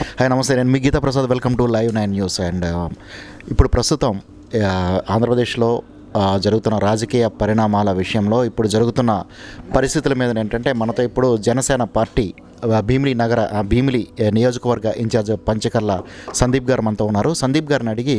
Hi నమస్తే నేను మీ Geetha Prasad. Welcome to live nine news and ఇప్పుడు ప్రస్తుతం ఆంధ్రప్రదేశ్లో జరుగుతున్న రాజకీయ పరిణామాల విషయంలో ఇప్పుడు జరుగుతున్న పరిస్థితుల మీద ఏంటంటే మనతో ఇప్పుడు జనసేన పార్టీ భీమిలి నగర భీమిలి నియోజకవర్గ ఇన్ఛార్జ్ పంచకర్ల సందీప్ గారు మనతో ఉన్నారు. సందీప్ గారిని అడిగి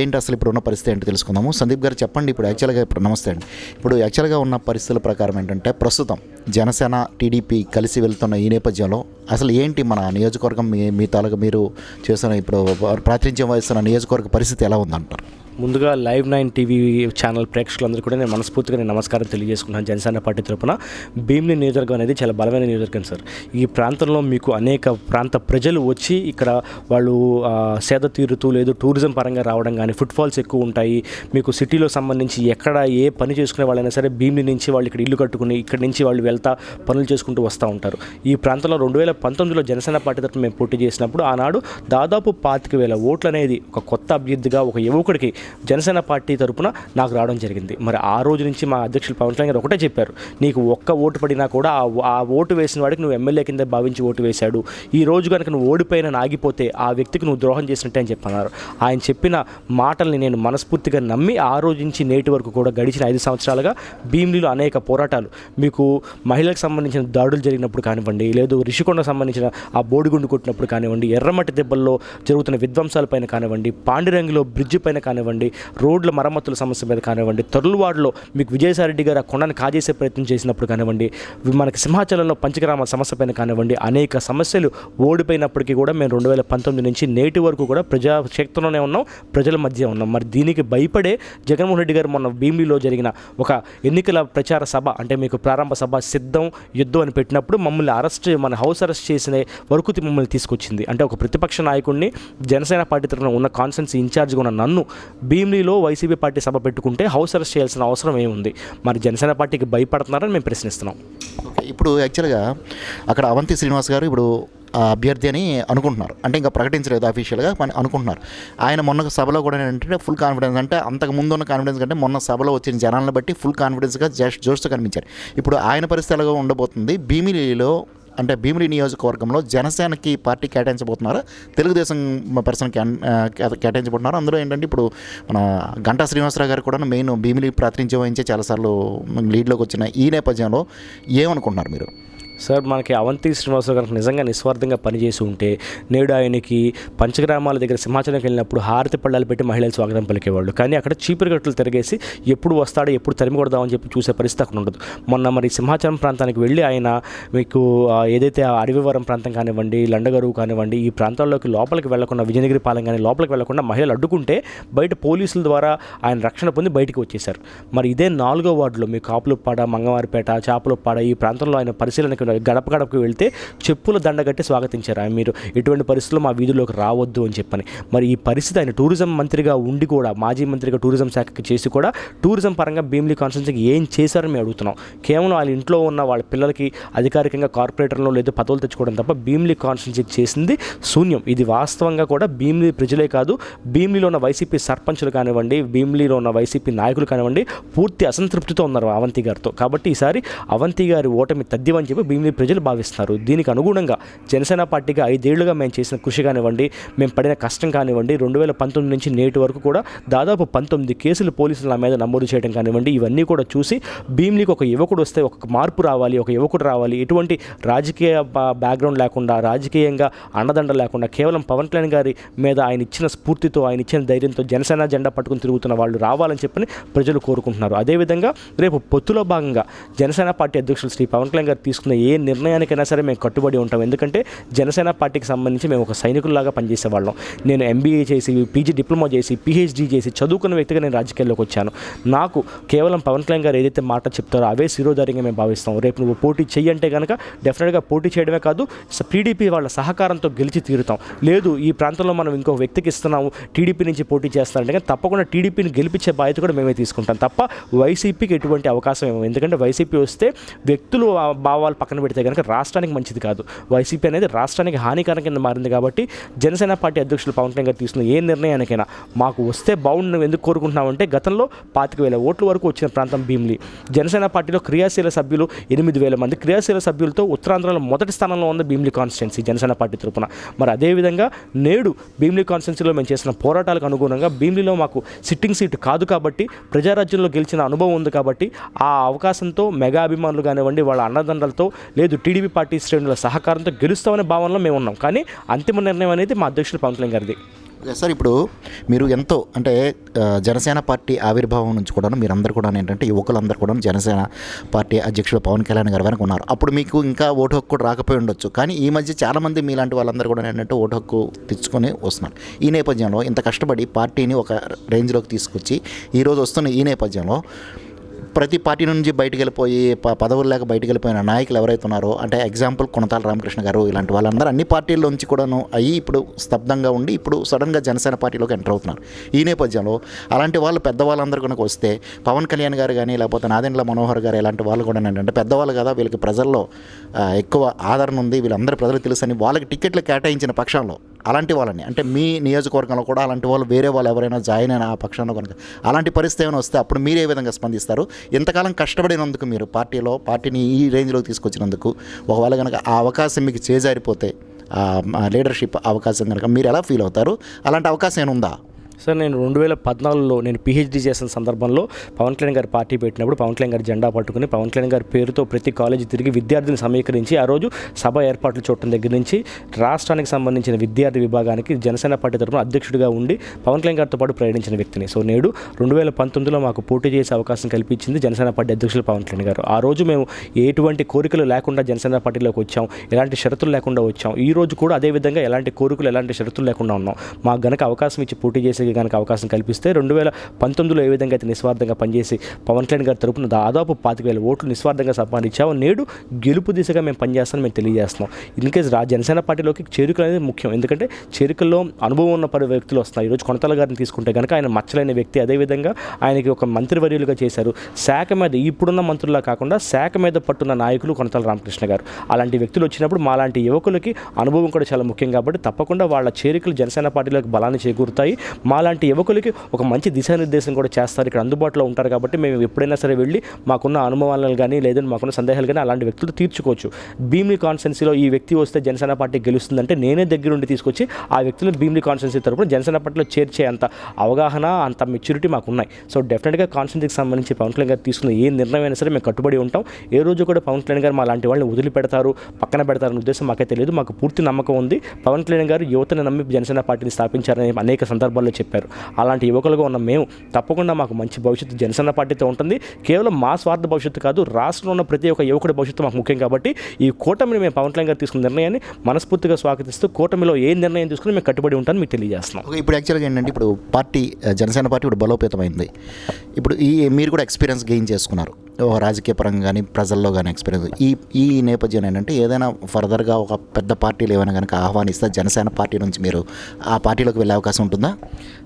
ఏంటి అసలు ఇప్పుడు ఉన్న పరిస్థితి ఏంటి తెలుసుకుందాము. సందీప్ గారు చెప్పండి ఇప్పుడు యాక్చువల్గా ఇప్పుడు నమస్తే అండి. ఇప్పుడు యాక్చువల్గా ఉన్న పరిస్థితుల ప్రకారం ఏంటంటే ప్రస్తుతం జనసేన టీడీపీ కలిసి వెళ్తున్న ఈ నేపథ్యంలో అసలు ఏంటి మన నియోజకవర్గం? మీ మీ తాలూకు మీరు చేస్తున్న ఇప్పుడు ప్రాతినిధ్యం వహిస్తున్న నియోజకవర్గ పరిస్థితి ఎలా ఉందంటారు? ముందుగా లైవ్ నైన్ టీవీ ఛానల్ ప్రేక్షకులందరూ కూడా నేను మనస్ఫూర్తిగా నేను నమస్కారం తెలియజేసుకున్నాను జనసేన పార్టీ తరపున. భీమిని నియోజకవర్గం అనేది చాలా బలమైన నియోజకవర్గం సార్. ఈ ప్రాంతంలో మీకు అనేక ప్రాంత ప్రజలు వచ్చి ఇక్కడ వాళ్ళు సేద తీరుతూ లేదు టూరిజం పరంగా రావడం కానీ ఫుట్ ఫాల్స్ ఎక్కువ ఉంటాయి. మీకు సిటీలో సంబంధించి ఎక్కడ ఏ పని చేసుకునే వాళ్ళైనా సరే భీమిని నుంచి వాళ్ళు ఇక్కడ ఇల్లు కట్టుకుని ఇక్కడ నుంచి వాళ్ళు వెళ్తా పనులు చేసుకుంటూ వస్తూ ఉంటారు. ఈ ప్రాంతంలో రెండు వేల పంతొమ్మిదిలో జనసేన పార్టీ తరపున మేము పోటీ చేసినప్పుడు ఆనాడు దాదాపు పాతిక వేల ఓట్లు అనేది ఒక కొత్త అభ్యర్థిగా ఒక యువకుడికి జనసేన పార్టీ తరపున నాకు రావడం జరిగింది. మరి ఆ రోజు నుంచి మా అధ్యక్షులు పవన్ కళ్యాణ్ గారు ఒకటే చెప్పారు నీకు ఒక్క ఓటు పడినా కూడా ఆ ఓటు వేసిన వాడికి నువ్వు ఎమ్మెల్యే కింద భావించి ఓటు వేశాడు. ఈ రోజు కనుక నువ్వు ఓడిపోయిన ఆగిపోతే ఆ వ్యక్తికి నువ్వు ద్రోహం చేసినట్టే అని చెప్పన్నారు. ఆయన చెప్పిన మాటల్ని నేను మనస్ఫూర్తిగా నమ్మి ఆ రోజు నుంచి నేటి వరకు కూడా గడిచిన ఐదు సంవత్సరాలుగా భీమిలిలో అనేక పోరాటాలు. మీకు మహిళలకు సంబంధించిన దాడులు జరిగినప్పుడు కానివ్వండి లేదు రిషికొండకు సంబంధించిన ఆ బోడిగుండు కొట్టినప్పుడు కానివ్వండి ఎర్రమట్టి దెబ్బల్లో జరుగుతున్న విధ్వంసాలపైన కానివ్వండి పాండిరంగిలో బ్రిడ్జి పైన కానివ్వండి రోడ్ల మరమ్మతుల సమస్య మీద కానివ్వండి తొర్లువాడలో మీకు విజయసాయిరెడ్డి గారు ఆ కొండను కాజేసే ప్రయత్నం చేసినప్పుడు కానివ్వండి మనకి సింహాచలంలో పంచగ్రామ సమస్య పైన కానివ్వండి అనేక సమస్యలు ఓడిపోయినప్పటికీ కూడా మేము రెండు వేల పంతొమ్మిది నుంచి నేటి వరకు కూడా ప్రజా క్షేత్రంలోనే ఉన్నాం ప్రజల మధ్య ఉన్నాం. మరి దీనికి భయపడే జగన్మోహన్ రెడ్డి గారు మొన్న భీమిలో జరిగిన ఒక ఎన్నికల ప్రచార సభ అంటే మీకు ప్రారంభ సభ సిద్ధం యుద్ధం అని పెట్టినప్పుడు మమ్మల్ని అరెస్ట్ మన హౌస్ అరెస్ట్ చేసిన వరకు మమ్మల్ని తీసుకొచ్చింది. అంటే ఒక ప్రతిపక్ష నాయకుడిని జనసేన పార్టీ తరఫున ఉన్న కాన్సెన్స్ ఇన్ఛార్జ్గా ఉన్న నన్ను భీమిలిలో వైసీపీ పార్టీ సభ పెట్టుకుంటే హౌస్ అరెస్ట్ చేయాల్సిన అవసరం ఏముంది? మరి జనసేన పార్టీకి భయపడుతున్నారని మేము ప్రశ్నిస్తున్నాం. ఇప్పుడు యాక్చువల్గా అక్కడ అవంతి శ్రీనివాస్ గారు ఇప్పుడు అభ్యర్థి అని అనుకుంటున్నారు. అంటే ఇంకా ప్రకటించలేదు అఫీషియల్గా కానీ అనుకుంటున్నారు. ఆయన మొన్న సభలో కూడా ఏంటంటే ఫుల్ కాన్ఫిడెన్స్ అంటే అంతకు ముందు ఉన్న కాన్ఫిడెన్స్ కంటే మొన్న సభలో వచ్చిన జనాలను బట్టి ఫుల్ కాన్ఫిడెన్స్గా జస్ట్ జోష్తో కనిపించారు. ఇప్పుడు ఆయన పరిస్థితి ఎలాగో ఉండబోతుంది. భీమిలిలో అంటే భీమిలి నియోజకవర్గంలో జనసేనకి పార్టీ కేటాయించబోతున్నారు? తెలుగుదేశం పర్సన్ కేటాయించబోతున్నారు? అందులో ఏంటంటే ఇప్పుడు మన గంటా శ్రీనివాసరావు గారు కూడా మెయిన్ భీమిలి ప్రాతినిధ్యం వహించే చాలాసార్లు లీడ్లోకి వచ్చిన ఈ నేపథ్యంలో ఏమనుకుంటున్నారు మీరు? సార్ మనకి అవంతి శ్రీనివాసరావు గారికి నిజంగా నిస్వార్థంగా పనిచేసి ఉంటే నేడు ఆయనకి పంచగ్రామాల దగ్గర సింహాచలంకి వెళ్ళినప్పుడు హారతి పళ్ళాలు పెట్టి మహిళలు స్వాగతం పలికేవాళ్ళు. కానీ అక్కడ చీపురు గట్లు తిరిగేసి ఎప్పుడు వస్తాడో ఎప్పుడు తరిమి కొడదామని చెప్పి చూసే పరిస్థితి అక్కడ ఉండదు. మొన్న మరి సింహాచలం ప్రాంతానికి వెళ్ళి ఆయన మీకు ఏదైతే ఆ అడవివరం ప్రాంతం కానివ్వండి లండగరువు కానివ్వండి ఈ ప్రాంతాల్లోకి లోపలికి వెళ్ళకుండా విజయనగిరి పాలెం కానీ లోపలికి వెళ్ళకుండా మహిళలు అడ్డుకుంటే బయట పోలీసుల ద్వారా ఆయన రక్షణ పొంది బయటికి వచ్చేశారు. మరి ఇదే నాలుగో వార్డులో మీ కాపులపాడ మంగవారిపేట చాపలపాడ ఈ ప్రాంతంలో ఆయన పరిశీలనకి గడప గడపకు వెళ్తే చెప్పుల దండగట్టి స్వాగతించారు. ఆయన మీరు ఎటువంటి పరిస్థితుల్లో మా వీధిలోకి రావద్దు అని చెప్పని. మరి ఈ పరిస్థితి ఆయన టూరిజం మంత్రిగా ఉండి కూడా మాజీ మంత్రిగా టూరిజం శాఖకి చేసి కూడా టూరిజం పరంగా భీమిలీ కాన్స్టిట్యూన్సీకి ఏం చేశారని మేము అడుగుతున్నాం. కేవలం వాళ్ళ ఇంట్లో ఉన్న వాళ్ళ పిల్లలకి అధికారికంగా కార్పొరేటర్లో లేదా పదవులు తెచ్చుకోవడం తప్ప భీమిలీ కాన్స్టిట్యూన్సీకి చేసింది శూన్యం. ఇది వాస్తవంగా కూడా భీమిలీ ప్రజలే కాదు భీమిలీలో ఉన్న వైసీపీ సర్పంచులు కానివ్వండి భీమిలీలో ఉన్న వైసీపీ నాయకులు కానివ్వండి పూర్తి అసంతృప్తితో ఉన్నారు అవంతి గారితో. కాబట్టి ఈసారి అవంతి గారి ఓటమి తద్దివని చెప్పి భీమిలీ ప్రజలు భావిస్తున్నారు. దీనికి అనుగుణంగా జనసేన పార్టీగా ఐదేళ్ళుగా మేము చేసిన కృషి కానివ్వండి మేము పడిన కష్టం కానివ్వండి రెండు వేల పంతొమ్మిది నుంచి నేటి వరకు కూడా దాదాపు పంతొమ్మిది కేసులు పోలీసులు నా మీద నమోదు చేయడం కానివ్వండి ఇవన్నీ కూడా చూసి భీమ్లీకి ఒక యువకుడు వస్తే ఒక మార్పు రావాలి ఒక యువకుడు రావాలి. ఎటువంటి రాజకీయ బా- బ్యాక్గ్రౌండ్ లేకుండా రాజకీయంగా అండదండ లేకుండా కేవలం పవన్ కళ్యాణ్ గారి మీద ఆయన ఇచ్చిన స్ఫూర్తితో ఆయన ఇచ్చిన ధైర్యంతో జనసేన జెండా పట్టుకుని తిరుగుతున్న వాళ్ళు రావాలని చెప్పని ప్రజలు కోరుకుంటున్నారు. అదేవిధంగా రేపు పొత్తులో భాగంగా జనసేన పార్టీ అధ్యక్షులు శ్రీ పవన్ కళ్యాణ్ గారు తీసుకున్న ఏ ఏ నిర్ణయానికైనా సరే మేము కట్టుబడి ఉంటాం. ఎందుకంటే జనసేన పార్టీకి సంబంధించి మేము ఒక సైనికుల్లాగా పనిచేసే వాళ్ళం నేను ఎంబీఏ చేసి పీజీ డిప్లొమా చేసి పిహెచ్డీ చేసి చదువుకున్న వ్యక్తిగా నేను రాజకీయాల్లోకి వచ్చాను. నాకు కేవలం పవన్ కళ్యాణ్ గారు ఏదైతే మాట చెప్తారో అవే శిరోధార్యంగా మేము భావిస్తాం. రేపు నువ్వు పోటీ చేయంటే కనుక డెఫినెట్గా పోటీ చేయడమే కాదు టీడీపీ వాళ్ళ సహకారంతో గెలిచి తీరుతాం. లేదు ఈ ప్రాంతంలో మనం ఇంకో వ్యక్తికి ఇస్తున్నాము టీడీపీ నుంచి పోటీ చేస్తారంటే కానీ తప్పకుండా టీడీపీని గెలిపించే బాధ్యత కూడా మేమే తీసుకుంటాం. తప్ప వైసీపీకి ఎటువంటి అవకాశం ఏమో? ఎందుకంటే వైసీపీ వస్తే వ్యక్తులు భావాలు పక్కన పెడితే కనుక రాష్ట్రానికి మంచిది కాదు. వైసీపీ అనేది రాష్ట్రానికి హానికరం కింద మారింది కాబట్టి జనసేన పార్టీ అధ్యక్షులు పవన్ కళ్యాణ్ గారు తీసుకున్న ఏ నిర్ణయానికైనా మాకు వస్తే బాగుండు ఎందుకు కోరుకుంటున్నామంటే గతంలో పాతిక వేల ఓట్ల వరకు వచ్చిన ప్రాంతం భీమిలి. జనసేన పార్టీలో క్రియాశీల సభ్యులు ఎనిమిది వేల మంది. క్రియాశీల సభ్యులతో ఉత్తరాంధ్రలో మొదటి స్థానంలో ఉంది భీమిలి కాన్స్టిట్యున్సీ జనసేన పార్టీ తరపున. మరి అదేవిధంగా నేడు భీమిలి కాన్స్టిట్యున్సీలో మేము చేసిన పోరాటాలకు అనుగుణంగా భీమిలిలో మాకు సిట్టింగ్ సీట్ కాదు కాబట్టి ప్రజారాజ్యంలో గెలిచిన అనుభవం ఉంది కాబట్టి ఆ అవకాశంతో మెగా అభిమానులు కానివ్వండి వాళ్ళ అన్నదండలతో లేదు టీడీపీ పార్టీ శ్రేణుల సహకారంతో గెలుస్తామనే భావనలో మేము ఉన్నాం. కానీ అంతిమ నిర్ణయం అనేది మా అధ్యక్షుడు పవన్ కళ్యాణ్ గారిది. సార్ ఇప్పుడు మీరు ఎంతో అంటే జనసేన పార్టీ ఆవిర్భావం నుంచి కూడా మీరందరూ కూడా ఏంటంటే యువకులందరూ కూడా జనసేన పార్టీ అధ్యక్షుడు పవన్ కళ్యాణ్ గారు వెనక ఉన్నారు. అప్పుడు మీకు ఇంకా ఓటు హక్కు కూడా రాకపోయి ఉండొచ్చు. కానీ ఈ మధ్య చాలామంది మీలాంటి వాళ్ళందరూ కూడా ఏంటంటే ఓటు హక్కు తెచ్చుకొని వస్తున్నారు. ఈ నేపథ్యంలో ఇంత కష్టపడి పార్టీని ఒక రేంజ్లోకి తీసుకొచ్చి ఈరోజు వస్తున్న ఈ నేపథ్యంలో ప్రతి పార్టీ నుంచి బయటకు వెళ్ళిపోయి పదవులు లేక బయటకు వెళ్ళిపోయిన నాయకులు ఎవరైతే ఉన్నారో అంటే ఎగ్జాంపుల్ కొనతాల రామకృష్ణ గారు ఇలాంటి వాళ్ళందరూ అన్ని పార్టీల్లోంచి కూడాను అయ్యి ఇప్పుడు స్తబ్దంగా ఉండి ఇప్పుడు సడన్గా జనసేన పార్టీలోకి ఎంటర్ అవుతున్నారు. ఈ నేపథ్యంలో అలాంటి వాళ్ళు పెద్దవాళ్ళందరూ కనుక వస్తే పవన్ కళ్యాణ్ గారు కానీ లేకపోతే నాదెండ్ల మనోహర్ గారు ఇలాంటి వాళ్ళు కూడా ఏంటంటే పెద్దవాళ్ళు కదా వీళ్ళకి ప్రజల్లో ఎక్కువ ఆదరణ ఉంది వీళ్ళందరూ ప్రజలకు తెలుసని వాళ్ళకి టికెట్లు కేటాయించిన పక్షంలో అలాంటి వాళ్ళని. అంటే మీ నియోజకవర్గంలో కూడా అలాంటి వాళ్ళు వేరే వాళ్ళు ఎవరైనా జాయిన్ అయిన ఆ పక్షంలో కనుక అలాంటి పరిస్థితి ఏమైనా వస్తే అప్పుడు మీరు ఏ విధంగా స్పందిస్తారు? ఇంతకాలం కష్టపడినందుకు మీరు పార్టీలో పార్టీని ఈ రేంజ్లోకి తీసుకొచ్చినందుకు ఒకవేళ కనుక ఆ అవకాశం మీకు చేజారిపోతే లీడర్షిప్ అవకాశం కనుక మీరు ఎలా ఫీల్ అవుతారు? అలాంటి అవకాశం ఏమైనా ఉందా? సార్ నేను రెండు వేల పద్నాలుగులో నేను పిహెచ్డీ చేసిన సందర్భంలో పవన్ కళ్యాణ్ గారి పార్టీ పెట్టినప్పుడు పవన్ కళ్యాణ్ గారి జెండా పట్టుకుని పవన్ కళ్యాణ్ గారి పేరుతో ప్రతి కాలేజీ తిరిగి విద్యార్థిని సమీకరించి ఆ రోజు సభ ఏర్పాట్లు చూడటం దగ్గర నుంచి రాష్ట్రానికి సంబంధించిన విద్యార్థి విభాగానికి జనసేన పార్టీ తరఫున అధ్యక్షుడిగా ఉండి పవన్ కళ్యాణ్ గారితో పాటు ప్రయాణించిన వ్యక్తిని. సో నేడు రెండు వేల పంతొమ్మిదిలో మాకు పోటీ చేసే అవకాశం కల్పించింది జనసేన పార్టీ అధ్యక్షులు పవన్ కళ్యాణ్ గారు. ఆ రోజు మేము ఎటువంటి కోరికలు లేకుండా జనసేన పార్టీలోకి వచ్చాం. ఎలాంటి షరతులు లేకుండా వచ్చాం. ఈ రోజు కూడా అదేవిధంగా ఎలాంటి కోరికలు ఎలాంటి షరతులు లేకుండా ఉన్నాం. మాకు గనక అవకాశం ఇచ్చి పోటీ చేసే గనక అవకాశం కల్పిస్తే రెండు వేల పంతొమ్మిదిలో ఏ విధంగా అయితే నిస్వార్థంగా పనిచేసి పవన్ కళ్యాణ్ గారి తరపున దాదాపు పాతిక వేల ఓట్లు నిస్వార్థంగా సంపాదించాము నేడు గెలుపు దిశగా మేము పనిచేస్తామని మేము తెలియజేస్తున్నాం. ఇన్కేస్ రా జనసేన పార్టీలోకి చేరికలు అనేది ముఖ్యం. ఎందుకంటే చేరికల్లో అనుభవం ఉన్న పలు వ్యక్తులు వస్తున్నారు. ఈరోజు కొనతల గారిని తీసుకుంటే కనుక ఆయన మచ్చలైన వ్యక్తి. అదేవిధంగా ఆయనకి ఒక మంత్రివర్యులుగా చేశారు. శాఖ మీద ఇప్పుడున్న మంత్రులా కాకుండా శాఖ మీద పట్టున్న నాయకులు కొనతల రామకృష్ణ గారు. అలాంటి వ్యక్తులు వచ్చినప్పుడు మాలాంటి యువకులకి అనుభవం కూడా చాలా ముఖ్యం కాబట్టి తప్పకుండా వాళ్ళ చేరికలు జనసేన పార్టీలోకి బలాన్ని చేకూరుతాయి. మా మాలాంటి యువకులకి ఒక మంచి దిశానిర్దేశం కూడా చేస్తారు. ఇక్కడ అందుబాటులో ఉంటారు కాబట్టి మేము ఎప్పుడైనా సరే వెళ్ళి మాకున్న అనుభవాలను కానీ లేదంటే మాకున్న సందేహాలు కానీ అలాంటి వ్యక్తులు తీర్చుకోవచ్చు. భీమిలి కాన్స్టెన్సీలో ఈ వ్యక్తి వస్తే జనసేన పార్టీ గెలుస్తుందంటే నేనే దగ్గరుండి తీసుకొచ్చి ఆ వ్యక్తులను భీమిలి కాన్స్టెన్సీ తరపున జనసేన పార్టీలో చేర్చే అంత అవగాహన అంత మెచ్యూరిటీ మాకు ఉన్నాయి సో డెఫినెట్గా కాన్స్టెన్సీకి సంబంధించి పవన్ కళ్యాణ్ గారు తీసుకున్న ఏ నిర్ణయం అయినా సరే మేము కట్టుబడి ఉంటాం. ఏ రోజు కూడా పవన్ కళ్యాణ్ గారు మా లాంటి వాళ్ళని వదిలిపెడతారు పక్కన పెడతారనే ఉద్దేశం మాకైతే లేదు. మాకు పూర్తి నమ్మకం ఉంది. పవన్ కళ్యాణ్ గారు యువతను నమ్మి జనసేన పార్టీని స్థాపించారని అనేక సందర్భాల్లో చెప్పారు. చెప్పారు. అలాంటి యువకులుగా ఉన్న మేము తప్పకుండా మాకు మంచి భవిష్యత్తు జనసేన పార్టీతో ఉంటుంది. కేవలం మా స్వార్థ భవిష్యత్తు కాదు రాష్ట్రంలో ఉన్న ప్రతి ఒక్క యువకుడి భవిష్యత్తు మాకు ముఖ్యం కాబట్టి ఈ కూటమిని మేము పవన్ కళ్యాణ్ గారు తీసుకున్న నిర్ణయాన్ని మనస్ఫూర్తిగా స్వాగతిస్తూ కూటమిలో ఏ నిర్ణయం తీసుకుని మేము కట్టుబడి ఉంటాను మీకు తెలియజేస్తున్నాం. ఇప్పుడు యాక్చువల్గా ఏంటంటే ఇప్పుడు పార్టీ జనసేన పార్టీ ఇప్పుడు బలోపేతమైంది. ఇప్పుడు ఈ మీరు కూడా ఎక్స్పీరియన్స్ గెయిన్ చేసుకున్నారు. రాజకీయ పరంగా కానీ ప్రజల్లో కానీ ఎక్స్పీరియన్స్ ఈ ఈ నేపథ్యం ఏంటంటే ఏదైనా ఫర్దర్గా ఒక పెద్ద పార్టీలు ఏమైనా కనుక ఆహ్వానిస్తే జనసేన పార్టీ నుంచి మీరు ఆ పార్టీలోకి వెళ్ళే అవకాశం ఉంటుందా?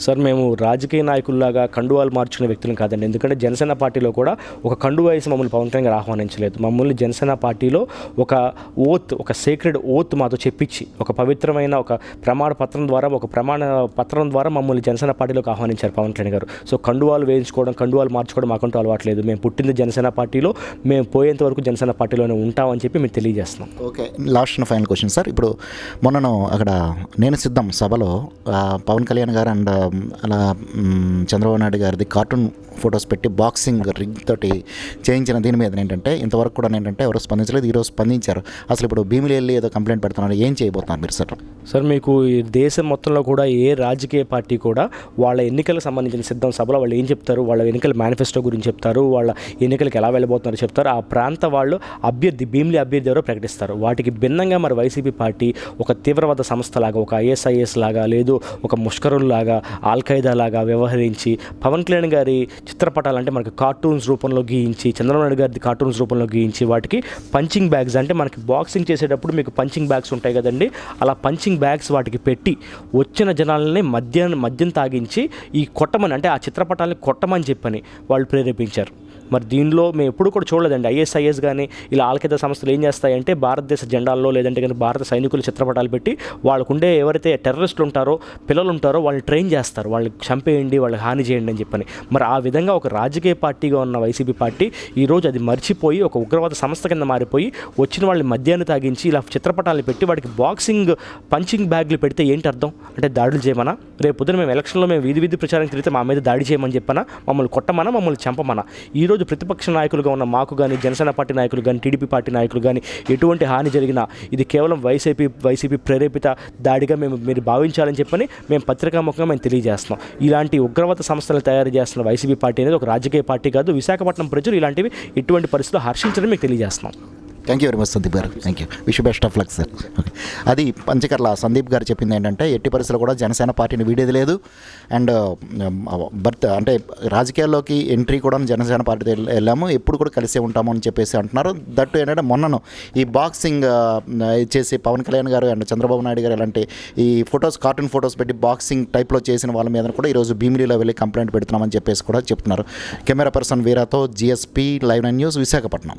సార్ మేము రాజకీయ నాయకుల్లాగా కండువాలు మార్చుకునే వ్యక్తులు కాదండి. ఎందుకంటే జనసేన పార్టీలో కూడా ఒక కండువా వేసి మమ్మల్ని పవన్ కళ్యాణ్ గారు ఆహ్వానించలేదు. మమ్మల్ని జనసేన పార్టీలో ఒక ఓత్ ఒక సీక్రెడ్ ఓత్ మాతో చెప్పించి ఒక పవిత్రమైన ఒక ప్రమాణ పత్రం ద్వారా ఒక ప్రమాణ పత్రం ద్వారా మమ్మల్ని జనసేన పార్టీలోకి ఆహ్వానించారు పవన్ కళ్యాణ్ గారు. సో కండువాలు వేయించుకోవడం కండువాలు మార్చుకోవడం మాకంటూ అలవాట్లేదు మేము పుట్టింది జనసేన పార్టీలో మేము పోయేంత వరకు జనసేన పార్టీలోనే ఉంటామని చెప్పి మేము తెలియజేస్తున్నాం. Okay last and final question sir. ఇప్పుడు మొన్నను అక్కడ నేను సిద్ధం సభలో పవన్ కళ్యాణ్ గారు అండ్ అలా చంద్రబాబు నాయుడు గారిది కార్టూన్ ఫొటోస్ పెట్టి బాక్సింగ్ రింగ్ తోటి చేయించిన దీని మీద ఏంటంటే ఇంతవరకు కూడా ఏంటంటే ఎవరు స్పందించలేదు ఈరోజు స్పందించారు. అసలు ఇప్పుడు భీమిలి వెళ్ళి ఏదో కంప్లైంట్ పెడుతున్నారు ఏం చేయబోతున్నారు మీరు సార్? సార్ మీకు ఈ దేశం మొత్తంలో కూడా ఏ రాజకీయ పార్టీ కూడా వాళ్ళ ఎన్నికలకు సంబంధించిన సిద్ధం సభలో వాళ్ళు ఏం చెప్తారు వాళ్ళ ఎన్నికల మేనిఫెస్టో గురించి చెప్తారు వాళ్ళ ఎన్నికలకు ఎలా వెళ్ళబోతున్నారో చెప్తారు ఆ ప్రాంత వాళ్ళు అభ్యర్థి భీమిలి అభ్యర్థి ఎవరో ప్రకటిస్తారు. వాటికి భిన్నంగా మరి వైసీపీ పార్టీ ఒక తీవ్రవాద సంస్థలాగా ఒక ఐఎస్ఐఎస్ లాగా లేదు ఒక ముష్కరుల్లాగా ఆల్ఖైదా లాగా వ్యవహరించి పవన్ కళ్యాణ్ గారి చిత్రపటాలు అంటే మనకి కార్టూన్స్ రూపంలో గీయించి చంద్రబాబు నాయుడు కార్టూన్స్ రూపంలో గీయించి వాటికి పంచింగ్ బ్యాగ్స్ అంటే మనకి బాక్సింగ్ చేసేటప్పుడు మీకు పంచింగ్ బ్యాగ్స్ ఉంటాయి కదండి. అలా పంచింగ్ బ్యాగ్స్ వాటికి పెట్టి వచ్చిన జనాలని మద్యం మద్యం తాగించి ఈ కొట్టమని అంటే ఆ చిత్రపటాలని కొట్టమని చెప్పని వాళ్ళు ప్రేరేపించారు. మరి దీనిలో మేము ఎప్పుడు కూడా చూడలేదండి. ఐఎస్ఐఎస్ కానీ ఇలా ఆల్ఖైదా సంస్థలు ఏం చేస్తాయంటే భారతదేశ జెండాల్లో లేదంటే కానీ భారత సైనికుల చిత్రపటాలు పెట్టి వాళ్ళకుండే ఎవరైతే టెర్రరిస్టులు ఉంటారో పిల్లలు ఉంటారో వాళ్ళని ట్రైన్ చేస్తారు. వాళ్ళని చంపేయండి వాళ్ళకి హాని చేయండి అని చెప్పని. మరి ఆ విధంగా ఒక రాజకీయ పార్టీగా ఉన్న వైసీపీ పార్టీ ఈరోజు అది మర్చిపోయి ఒక ఉగ్రవాద సంస్థ కింద మారిపోయి వచ్చిన వాళ్ళని మద్యాన్ని తాగించి ఇలా చిత్రపటాలు పెట్టి వాడికి బాక్సింగ్ పంచింగ్ బ్యాగ్లు పెడితే ఏంటి అర్థం? అంటే దాడులు చేయమనా? రేపు పొద్దున మేము ఎలక్షన్లో మేము వీధి వీధి ప్రచారం తిరిగితే మా మీద దాడి చేయమని చెప్పనా? మమ్మల్ని కొట్టమనా? మమ్మల్ని చంపమనా? ఈరోజు ప్రతిపక్ష నాయకులుగా ఉన్న మాకు కానీ జనసేన పార్టీ నాయకులు కానీ టీడీపీ పార్టీ నాయకులు కానీ ఎటువంటి హాని జరిగినా ఇది కేవలం వైసీపీ వైసీపీ ప్రేరేపిత దాడిగా మేము మీరు భావించాలని చెప్పని మేము పత్రికాముఖంగా మేము తెలియజేస్తున్నాం. ఇలాంటి ఉగ్రవాద సంస్థలు తయారు చేస్తున్న వైసీపీ పార్టీ అనేది ఒక రాజకీయ పార్టీ కాదు. విశాఖపట్నం ప్రజలు ఇలాంటివి ఎటువంటి పరిస్థితుల్లో హర్షించడం మీకు తెలియజేస్తున్నాం. Thank you very much Sandeep garu. Thank you wish best of luck sir okay అది పంచకర్ల సందీప్ గారు చెప్పింది ఏంటంటే ఎట్టి పరిస్థితులు కూడా జనసేన పార్టీని వీడేది లేదు. అండ్ బర్త్ అంటే రాజకీయాల్లోకి ఎంట్రీ కూడా జనసేన పార్టీ వెళ్ళాము. ఎప్పుడు కూడా కలిసే ఉంటాము అని చెప్పేసి అంటున్నారు. దట్ ఏంటంటే మొన్నను ఈ బాక్సింగ్ చేసి పవన్ కళ్యాణ్ గారు అండ్ చంద్రబాబు నాయుడు గారు ఇలాంటి ఈ ఫొటోస్ కార్టూన్ ఫొటోస్ పెట్టి బాక్సింగ్ టైప్లో చేసిన వాళ్ళ మీద కూడా ఈరోజు భీమిలీలో వెళ్ళి కంప్లైంట్ పెడుతున్నామని చెప్పేసి కూడా చెప్తున్నారు. Camera person వీరాతో GSP live nine news Visakhapatnam.